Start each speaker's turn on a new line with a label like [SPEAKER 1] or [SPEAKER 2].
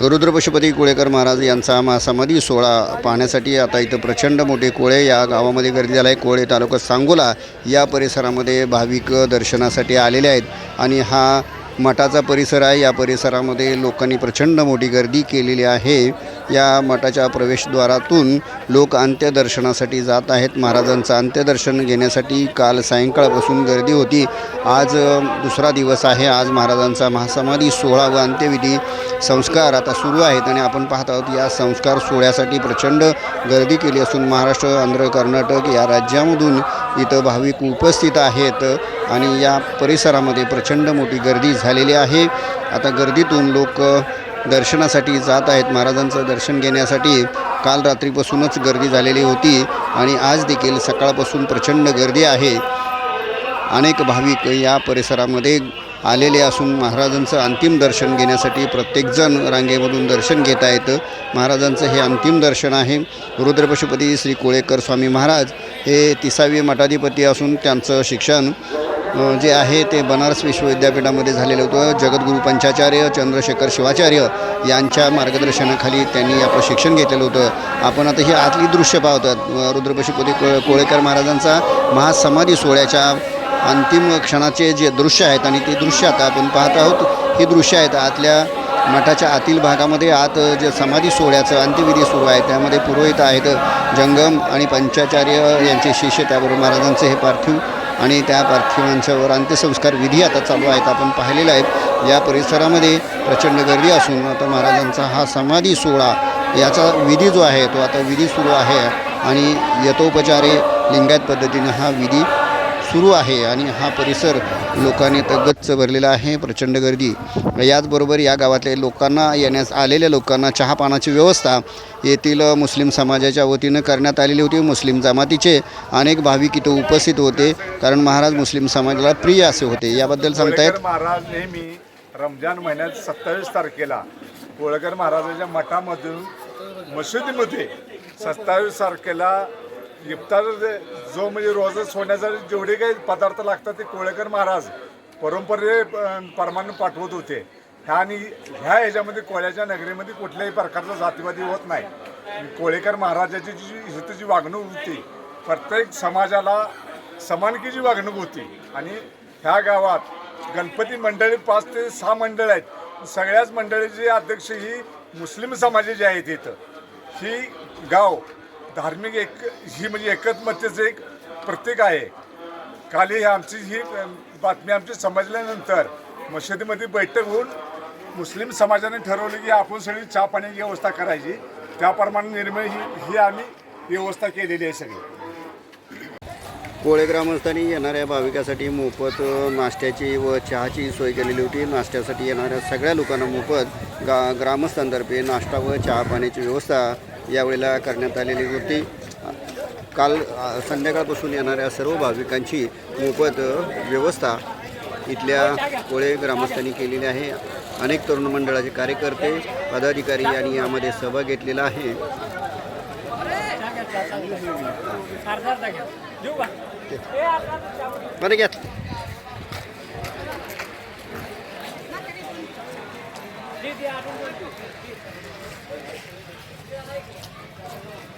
[SPEAKER 1] रुद्र पशुपती कुळेकर महाराज यांचा मा समाधी सोहळा पाहण्यासाठी आता इथं प्रचंड मोठे कोळे या गावामध्ये गर्दी झाला आहे. कोळे तालुका सांगोला या परिसरामध्ये भाविक दर्शनासाठी आलेले आहेत. आणि हा मठाचा परिसर आहे. या परिसरामध्ये लोकांनी प्रचंड मोठी गर्दी केलेली आहे. या मठाच्या प्रवेशद्वारातून लोक अंत्यदर्शनासाठी जात आहेत. महाराजांचं अंत्यदर्शन घेण्यासाठी काल सायंकाळपासून गर्दी होती. आज दुसरा दिवस आहे. आज महाराजांचा महासमाधी सोहळा व अंत्यविधी संस्कार आता सुरू आहेत आणि आपण पाहत आहोत या संस्कार सोहळ्यासाठी प्रचंड गर्दी केली असून महाराष्ट्र आंध्र कर्नाटक या राज्यामधून इथं भाविक उपस्थित आहेत आणि या परिसरामध्ये प्रचंड मोठी गर्दी झालेली आहे. आता गर्दीतून लोक दर्शनासाठी जात आहेत. महाराजांचं दर्शन घेण्यासाठी काल रात्रीपासूनच गर्दी झालेली होती आणि आज देखील सकाळपासून प्रचंड गर्दी आहे. अनेक भाविक या परिसरामध्ये आलेले असून महाराजांचं अंतिम दर्शन घेण्यासाठी प्रत्येकजण रांगेमधून दर्शन घेत आहेत. महाराजांचं हे अंतिम दर्शन आहे. रुद्रपशुपती श्री कोळेकर स्वामी महाराज हे तिसावे मठाधिपती असून त्यांचं शिक्षण जे आहे ते बनारस विश्वविद्यापीठामध्ये झालेलं होतं. जगद्गुरू पंचाचार्य चंद्रशेखर शिवाचार्य यांच्या मार्गदर्शनाखाली त्यांनी आपलं शिक्षण घेतलेलं होतं. आपण आता ही आतली दृश्य पाहतात रुद्रपशी रुद्र कोळेकर महाराजांचा महासमाधी सोहळ्याच्या अंतिम क्षणाचे जे दृश्य आहेत आणि ते दृश्य आता आपण पाहत आहोत. ही दृश्य आहेत आतल्या मठाच्या आतील भागामध्ये. आत जे समाधी सोहळ्याचं अंत्यविधी सुरू आहे त्यामध्ये पुरोहित आहेत. जंगम आणि पंचाचार्य यांचे शिष्य त्याबरोबर महाराजांचे हे पार्थिव आणि त्या पार्थिवांच्यावर अंत्यसंस्कार विधी आता चालू आहेत. आपण पाहिलेलं आहे. या परिसरामध्ये प्रचंड गर्दी असून आता महाराजांचा हा समाधी सोहळा याचा विधी जो आहे तो आता विधी सुरू आहे. आणि यथोपचारे लिंगायत पद्धतीनं हा विधी सुरू आहे आणि हा परिसर लोकांनी तर गच्च भरलेला आहे प्रचंड गर्दी. याचबरोबर या गावातल्या लोकांना येण्यास आलेल्या लोकांना चहा व्यवस्था येथील मुस्लिम समाजाच्या वतीनं करण्यात आलेली होती. मुस्लिम जमातीचे अनेक भाविक इथं उपस्थित होते कारण महाराज मुस्लिम समाजाला प्रिय असे होते. याबद्दल सांगतायत
[SPEAKER 2] महाराज नेहमी रमजान महिन्यात सत्तावीस तारखेला कोळकर महाराजांच्या मठामधून मशिदीमध्ये सत्तावीस तारखेला इफ्तार जो म्हणजे रोजच सोन्याचा जेवढे काही पदार्थ लागतात ते कोळेकर महाराज परंपरे परमानं पाठवत होते. ह्या आणि ह्या ह्याच्यामध्ये कोळ्याच्या नगरीमध्ये कुठल्याही प्रकारचा जातीवादी होत नाही. कोळेकर महाराजाची जी हिताची जी वागणूक होती प्रत्येक समाजाला समानकीची वागणूक होती. आणि ह्या गावात गणपती मंडळी पाच ते सहा मंडळ आहेत. सगळ्याच मंडळीचे अध्यक्ष ही मुस्लिम समाजाची आहेत इथं. ही गाव धार्मिक एक ही म्हणजे एकत्मतेचं एक प्रतीक आहे. काल ही आमची ही बातमी आमची समजल्यानंतर मशिदीमध्ये बैठक होऊन मुस्लिम समाजाने ठरवलं की आपण सगळी चहा पाण्याची व्यवस्था करायची. त्याप्रमाणे निर्णय ही ही आम्ही व्यवस्था केलेली आहे सगळी.
[SPEAKER 1] कोळे ग्रामस्थांनी येणाऱ्या भाविकासाठी मोफत नाश्त्याची व चहाची सोय केलेली होती. नाश्त्यासाठी येणाऱ्या सगळ्या लोकांना मोफत गा ग्रामस्थांतर्फे नाश्ता व चहा पाण्याची व्यवस्था यावेळेला करण्यात आलेली होती. काल संध्याकाळपासून येणाऱ्या सर्व भाविकांची मोफत व्यवस्था इथल्या कोळे ग्रामस्थांनी केलेली आहे. अनेक तरुण मंडळाचे कार्यकर्ते पदाधिकारी यांनी यामध्ये सहभाग घेतलेला आहे. बरं घ्या. Yeah, I don't know. Yeah, I like it.